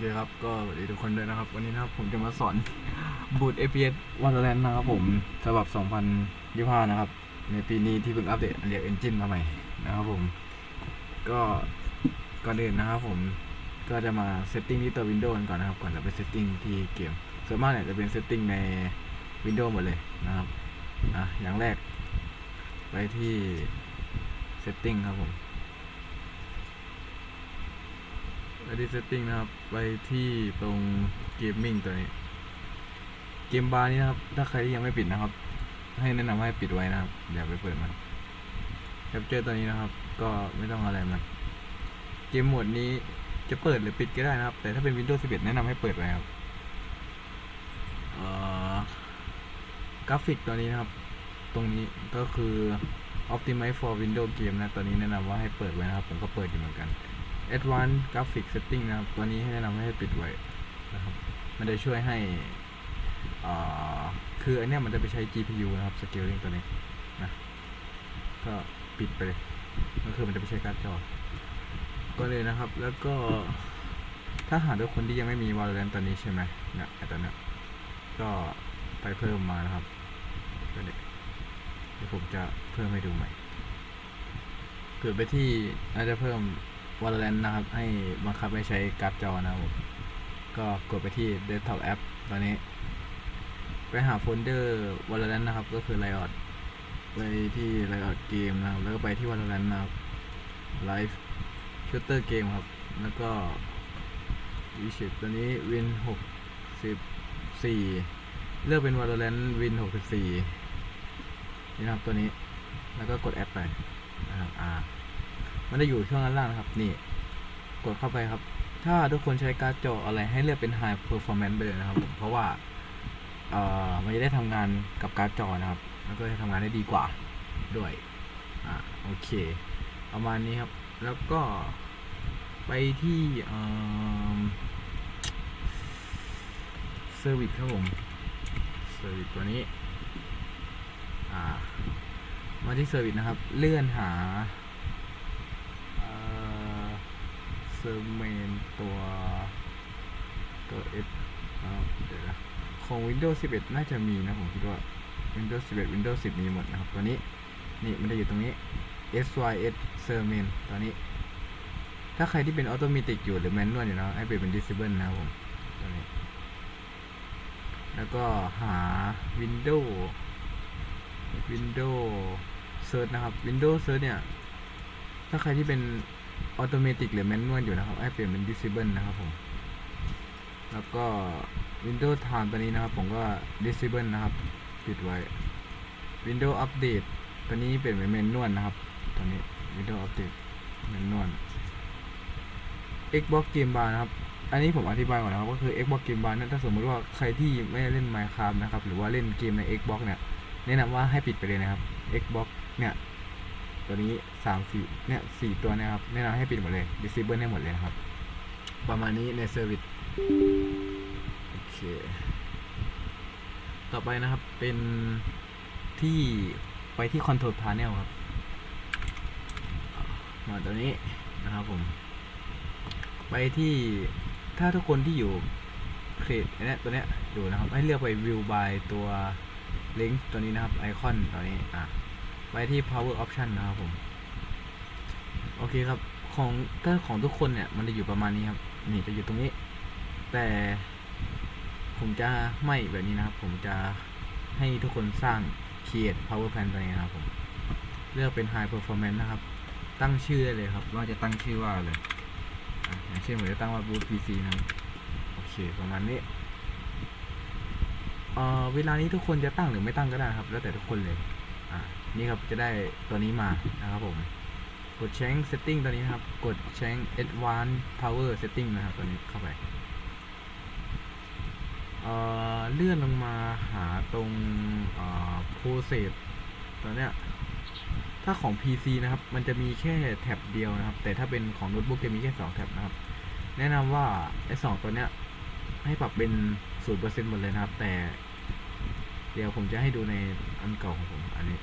เคครับ ก็สวัสดีทุกคนด้วยนะครับ วันนี้นะครับผมจะมาสอนบูต APS Valorant นะครับผมฉบับ 2025 นะครับ ในปีนี้ที่เพิ่งอัปเดตเรียก Engine มาใหม่นะครับผม ก็ก่อนอื่นนะครับผมก็จะมาเซตติ้งที่ตัว Windows ก่อนนะครับ ก่อนจะไปเซตติ้งที่เกมส่วนมากเนี่ยจะเป็นเซตติ้งใน Windows หมดเลยนะครับอะอย่างแรกไปที่ Setting ครับผม ไปที่ setting นะครับ ไปที่ตรง gaming ตัวนี้ เกมบาร์นี้นะครับ ถ้าใครที่ยังไม่ปิดนะครับ ให้แนะนำให้ปิดไว้นะครับ อย่าไปเปิดมันแคปเจอร์ตัวนี้นะครับ ก็ไม่ต้องอะไรมัน เกมโหมดนี้จะเปิดหรือปิดก็ได้นะครับ แต่ถ้าเป็น Windows 11 แนะนำให้เปิดไว้ครับกราฟิกตัวนี้นะครับ ตรงนี้ก็คือ optimize for Windows game นะตัวนี้แนะนำว่าให้เปิดไว้นะครับ ผมก็เปิดอยู่เหมือนกัน Advanced Graphic Setting นะครับ ตัวนี้ให้แนะนำให้ปิดไว้นะครับ มันจะช่วยให้คืออันเนี้ยมันจะไปใช้ GPU นะครับ Scaling ตัวนี้นะก็ปิดไปเลยก็คือมันจะไปใช้การ์ดจอ ก็เลยนะครับ แล้วก็ถ้าหากทุกคนที่ยังไม่มี Valorant ตัวนี้ใช่ไหมเนี่ยไอตัวเนี้ยก็ไปเพิ่มมานะครับตัวนี้เดี๋ยวผมจะเพิ่มให้ดูใหม่เกิดไปที่น่าจะเพิ่ม Valorant นะครับ ให้บังคับให้ใช้การ์ดจอนะครับผมก็กดไปที่ Desktop App ตอนนี้ ไปหาโฟลเดอร์ Valorant นะครับ ก็คือ Riot ไปที่ Riot Game นะครับ แล้วก็ไปที่ Valorant นะครับ Live Shooter Game ครับ แล้วก็วิชิตตัวนี้ Win 64 เลือกเป็น Valorant Win 64 นี่นะครับตัวนี้ แล้วก็กดแอดไปนะครับอ่า มันจะอยู่ช่วงด้นล่างนะครับ นี่ กดเข้าไปครับ ถ้าทุกคนใช้การ์ดจออะไรให้เลือกเป็น High Performance ไปเลยนะครับผมเพราะว่าเอ่อมันจะได้ทำงานกับการ์ดจอนะครับ แล้วก็จะทำงานได้ดีกว่าด้วยอ่าโอเค ประมาณนี้ครับ แล้วก็ไปที่เอ่อเซอร์วิสครับผมเซอร์วิสตัวนี้ อ่า มาที่เซอร์วิสนะครับ เลื่อนหา อร์เมนตัวตัว S นะครับเดี๋ยวนะของ Windows 11 น่าจะมีนะผมคิดว่า Windows 11 Windows 10 มีหมดนะครับ ตัวนี้ นี่มันจะอยู่ตรงนี้ SYS เซอร์เมนตัวนี้ ถ้าใครที่เป็นออโตเมติกอยู่หรือแมนนวลอยู่นะให้เปลี่ยนเป็น Disable นะครับผมตัวนี้ แล้วก็หา Windows Windows Search นะครับ Windows Search เนี่ย ถ้าใครที่เป็น ออโตเมติกหรือแมนนวลอยู่นะครับให้เปลี่ยนเป็น disable นะครับผมแล้วก็ Windows Time ตัวนี้นะครับ ผมก็ disable นะครับ ปิดไว้ Windows Update ตัวนี้เปลี่ยนเป็นแมนนวลนะครับ ตัวนี้ Windows Update แมนนวล Xbox Game Bar นะครับ อันนี้ผมอธิบายก่อนนะครับ ก็คือ Xbox Game Bar นั้นถ้าสมมติว่าใครที่ไม่ได้เล่น Minecraft นะครับ หรือว่าเล่นเกมใน Xbox เนี่ย แนะนำว่าให้ปิดไปเลยนะครับ Xbox เนี่ย ตัวนี้ สามสี่เนี่ยสี่ตัวเนะครับแนะนำให้ปิดหมดเลย disable ให้หมดเลยนะครับ ประมาณนี้ในเซอร์วิสโอเค ต่อไปนะครับเป็นที่ไปที่ Control Panel ครับ มาตัวนี้นะครับผม ไปที่ถ้าทุกคนที่อยู่เครดเนี้ยตัวเนี้ยอยู่นะครับ ให้เลือกไป View by ตัว Link ตัวนี้นะครับไอคอนตัวนี้อะไปที่ power option นะครับผม โอเคครับของถ้าของทุกคนเนี่ยมันจะอยู่ประมาณนี้ครับนี่จะอยู่ตรงนี้ แต่ ผมจะไม่แบบนี้นะครับ ผมจะให้ทุกคนสร้าง create power plan ตัวนี้นะครับผม เลือกเป็น high performance นะครับ ตั้งชื่อได้เลยครับ ว่าจะตั้งชื่อว่าอะไรอะอย่างเช่นผมจะตั้งว่า boot pc นะครับโอเคประมาณนี้เอ่อเวลานี้ทุกคนจะตั้งหรือไม่ตั้งก็ได้ครับ แล้วแต่ทุกคนเลย อ่านี่ครับจะได้ตัวนี้มานะครับผม กด change setting ตัวนี้นะครับ กด change advanced power setting นะครับตัวนี้เข้าไปเเลื่อนลงมาหาตรง process ตัวเนี้ยถ้าของ PC นะครับ มันจะมีแค่แท็บเดียวนะครับ แต่ถ้าเป็นของโน้ตบุ๊กจะมีแค่2แท็บนะครับ แนะนำว่าไอ้สองตัวเนี้ยให้ปรับเป็น0%หมดเลยนะครับ แต่ เดี๋ยวผมจะให้ดูในอันเก่าของผมอันนี้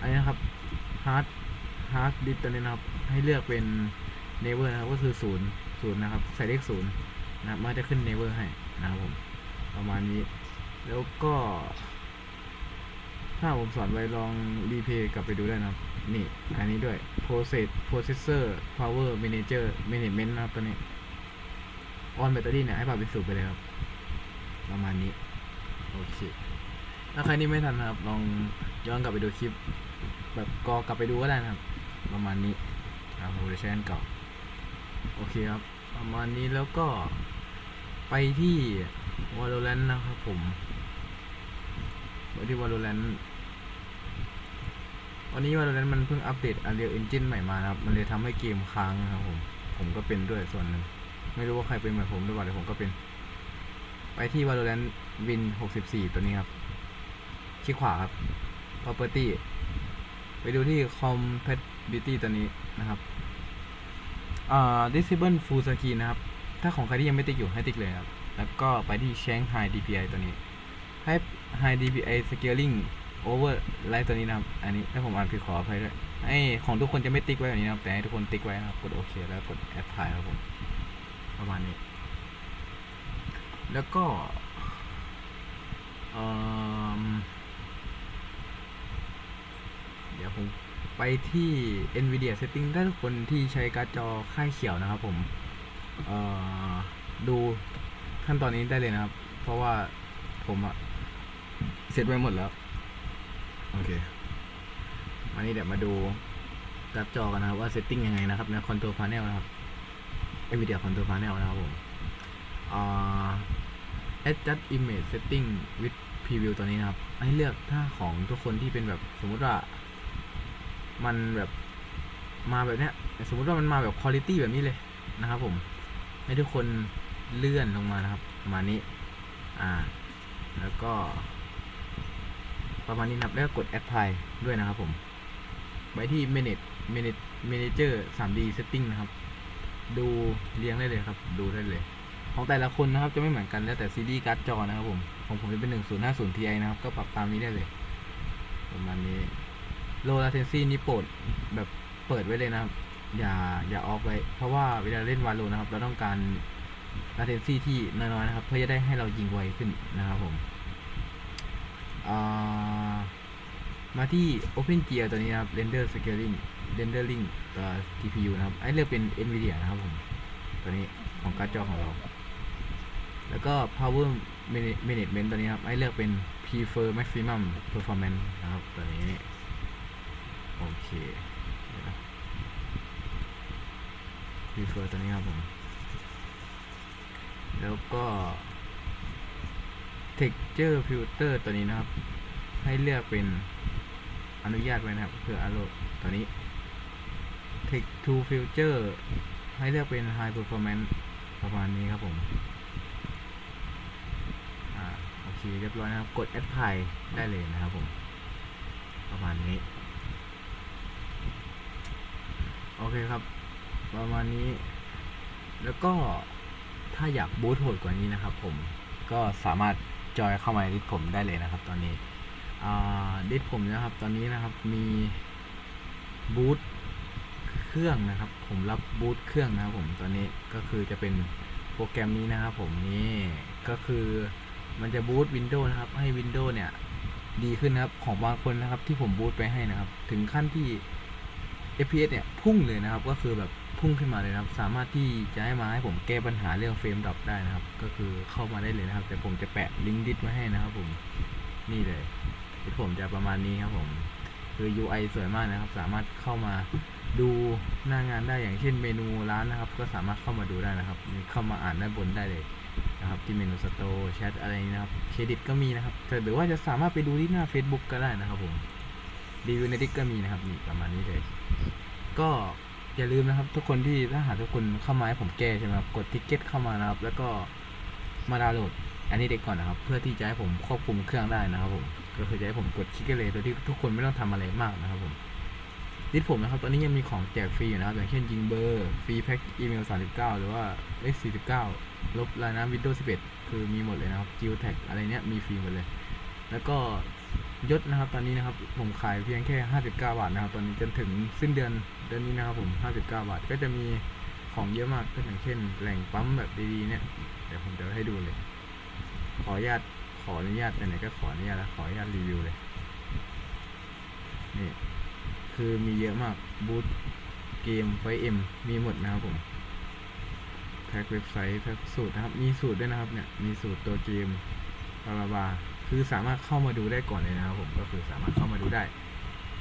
อันนี้นะครับ hard hard disk ตัวนี้นะครับ ให้เลือกเป็น never นะครับ ก็คือศูนย์ศูนย์นะครับ ใส่เลขศูนย์นะครับมันจะขึ้น never ให้นะครับผม ประมาณนี้ แล้วก็ ถ้าผมสอนไว้ลองรีเพย์กลับไปดูได้นะครับ นี่ อันนี้ด้วย process processor power manager management นะครับตัวนี้ on battery เนี่ยให้ปรับเป็นสูบไปเลยครับ ประมาณนี้โอเคถ้าใครนี่ไม่ทันนะครับ ลองย้อนกลับไปดูคลิป แบบกอกลับไปดูก็ได้นะครับ ประมาณนี้ครับผมจะใช้อันเก่า โอเคครับ ประมาณนี้แล้วก็ไปที่ Valorant นะครับผมไปที่ Valorant วันนี้ Valorant มันเพิ่งอัปเดต Unreal Engine ใหม่มานะครับ มันเลยทำให้เกมค้างนะครับผม ผมก็เป็นด้วยส่วนหนึ่ง ไม่รู้ว่าใครเป็นเหมือนผมหรือเปล่าแต่ผมก็เป็น ไปที่ Valorant Win 64 ตัวนี้ครับคลิกขวาครับ Property ไปดูที่ Compatibility ตัวนี้นะครับอ่า Disable Full Screen นะครับ ถ้าของใครที่ยังไม่ติ๊กอยู่ให้ติ๊กเลยครับ แล้วก็ไปที่ Shanghai DPI ตัวนี้ ให้ High DPI Scaling Over Light ตัวนี้นะครับ อันนี้ถ้าผมอ่านผิดขออภัยด้วยให้ของทุกคนจะไม่ติ๊กไว้แบบนี้นะครับแต่ให้ทุกคนติ๊กไว้นะครับ กดโอเคแล้วกด Apply ครับผม ประมาณนี้ แล้วก็เเดี๋ยวผม ไปที่ NVIDIA Setting ถ้าทุกคนที่ใช้การ์ดจอค่ายเขียวนะครับผมดูขั้นตอนนี้ได้เลยนะครับ เพราะว่าผมอะเสร็จไว้หมดแล้ว โอเควันนี้เดี๋ยวมาดูการ์ดจอกันนะครับว่าเซตติ้งยังไงนะครับใน Control Panel นะครับ NVIDIA Control Panel นะครับผมอ่า adjust image setting with preview ตัวนี้นะครับ ให้เลือกถ้าของทุกคนที่เป็นแบบสมมติว่า มันแบบมาแบบเนี้ยสมมุติว่ามันมาแบบคุณ i t y แบบนี้เลยนะครับผมให้ทุกคนเลื่อนลงมานะครับประมาณนี้อ่าแล้วก็ ประมาณนี้นะครับแล้วก็กด apply ด้วยนะครับผม ไปที่ manage manage manager 3D setting นะครับ ดูเรียงได้เลยครับ ดูได้เลย ของแต่ละคนนะครับจะไม่เหมือนกันแล้วแต่ซีดีการ์ดจอนะครับผม ของผมจะเป็น 1050 Ti นะครับ ก็ปรับตามนี้ได้เลย ประมาณนี้ low latency นี่โปรดแบบเปิดไว้เลยนะครับ อย่าอย่าออฟไว้ เพราะว่าเวลาเล่นวาโลนะครับ เราต้องการ latency ที่น้อยๆนะครับ เพื่อจะได้ให้เรายิงไวขึ้นนะครับผมมาที่ Open Gear ตัวนี้นะครับ Render Scaling Rendering ตัว TPU นะครับ ไอ้เลือกเป็น NVIDIA นะครับผม ตัวนี้ของการ์ดจอของเรา แล้วก็ power Management ตัวนี้ครับให้เลือกเป็น prefer maximum performance นะครับ ตัวนี้ โอเคเดี๋ยวนะ prefer ตัวนี้ครับผม แล้วก็ texture filter ตัวนี้นะครับ ให้เลือกเป็นอนุญาตไว้นะครับเพื่ออารมตัวนี้ text to filter ให้เลือกเป็น high performance ประมาณนี้ครับผม อ่า โอเค เรียบร้อยนะครับ กด apply ได้เลยนะครับผม ประมาณนี้ โอ เคครับ ประมาณนี้ แล้วก็ถ้าอยากบูทโหดกว่านี้นะครับผมก็สามารถจอยเข้ามาในดิสผมได้เลยนะครับ ตอนนี้ดิสผมนะครับ ตอนนี้นะครับมีบูทเครื่องนะครับ ผมรับบูตเครื่องนะครับผมตอนนี้ก็คือจะเป็นโปรแกรมนี้นะครับ ผมนี่ก็คือมันจะบูตวินโดว์นะครับ ให้วินโดว์เนี่ย ดีขึ้นนะครับของบางคนนะครับ ที่ผมบูตไปให้นะครับ ถึงขั้นที่ FPS เนี่ยพุ่งเลยนะครับ ก็คือแบบพุ่งขึ้นมาเลยนะครับ สามารถที่จะให้มาให้ผมแก้ปัญหาเรื่องเฟรมดรอปได้นะครับ ก็คือเข้ามาได้เลยนะครับแต่ผมจะแปะลิงก์ดิสไว้ให้นะครับผมนี่เลยดิสผมจะประมาณนี้ครับผมคือ UI สวยมากนะครับ สามารถเข้ามาดูหน้างานได้อย่างเช่นเมนูร้านนะครับ ก็สามารถเข้ามาดูได้นะครับ เข้ามาอ่านด้านบนได้เลยนะครับ ที่เมนูสโตร์แชทอะไรนี้นะครับเครดิตก็มีนะครับแต่หรือว่าจะสามารถไปดูที่หน้า Facebook ก็ได้นะครับผม รีวิวในดิสก็มีนะครับนี่ประมาณนี้เลย ก็อย่าลืมนะครับ ทุกคนที่ถ้าหากทุกคนเข้ามาให้ผมแก้ใช่ไหมครับกดทิกเก็ตเข้ามานะครับ แล้วก็มาดาวน์โหลดอันนี้เด็กก่อนนะครับ เพื่อที่จะให้ผมควบคุมเครื่องได้นะครับผมก็คือจะให้ผมกดคลิกได้เลยโดยที่ทุกคนไม่ต้องทำอะไรมากนะครับผมดิสผมนะครับ ตอนนี้ยังมีของแจกฟรีอยู่นะครับ อย่างเช่นยิงเบอร์ฟรีแพ็กอีเมล 39 หรือว่าเลข49 ลบรายน้ำ Windows 11 คือมีหมดเลยนะครับ Geotag อะไรเนี้ยมีฟรีหมดเลย แล้วก็ ยศนะครับ ตอนนี้นะครับผมขายเพียงแค่ 59 บาทนะครับ ตอนนี้จนถึงสิ้นเดือนเดือนนี้นะครับผม 59 บาท ก็จะมีของเยอะมากก็อย่างเช่น แหล่งปั๊มแบบดีๆเนี่ยเดี๋ยวผมจะให้ดูเลย ขออนุญาตขออนุญาตไหนๆก็ขออนุญาตแล้วขออนุญาตรีวิวเลยนี่คือมีเยอะมากบูธเกมไฟเอ็มมีหมดนะครับผมแพ็กเว็บไซต์แพ็กสูตรนะครับ มีสูตรด้วยนะครับเนี่ยมีสูตรตัวเกมบาบาบา คือสามารถเข้ามาดูได้ก่อนเลยนะครับผมก็คือสามารถเข้ามาดูได้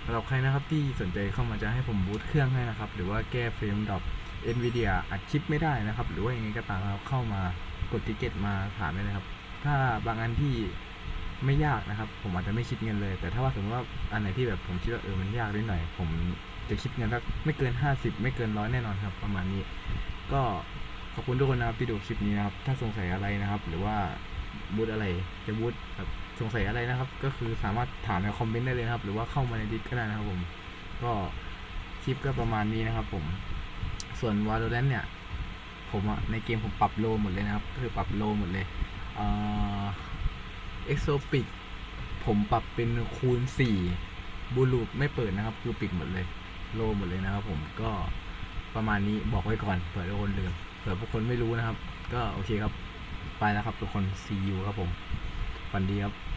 สำหรับใครนะครับที่สนใจเข้ามาจะให้ผมบูตเครื่องให้นะครับ หรือว่าแก้เฟรมดรอป NVIDIA อัดคลิปไม่ได้นะครับ หรือว่าอยังไงก็ตามครับเข้ามากดติเกตมาถามได้เลยครับ ถ้าบางอันที่ไม่ยากนะครับ ผมอาจจะไม่คิดเงินเลย แต่ถ้าว่าสมมติว่าอันไหนที่แบบผมคิดว่าเออมันยากนิดหน่อย ผมจะคิดเงินสักไม่เกิน 50 ไม่เกินร้อยแน่นอนครับ ประมาณนี้ ก็ขอบคุณทุกคนนะครับที่ดูคลิปนี้นะครับ ถ้าสงสัยอะไรนะครับ หรือว่า บูธอะไรจะบูธแบบสงสัยอะไรนะครับ ก็คือสามารถถามในคอมเมนต์ได้เลยนะครับ หรือว่าเข้ามาในดิสก็ได้นะครับผม ก็คลิปก็ประมาณนี้นะครับ ผม ส่วน Valorant เนี่ย ผมอะในเกมผมปรับโลหมดเลยนะครับ คือปรับโลหมดเลยเอ่อ Exopic ผมปรับเป็นคูณ4บูลูปไม่เปิดนะครับ คือปิดหมดเลย โลหมดเลยนะครับ ผมก็ประมาณนี้บอกไว้ก่อนเผื่อทุกคนลืมเผื่อพวกคนไม่รู้นะครับ ก็โอเคครับ ไปแล้วครับทุกคน see you ครับผมฝันดีครับ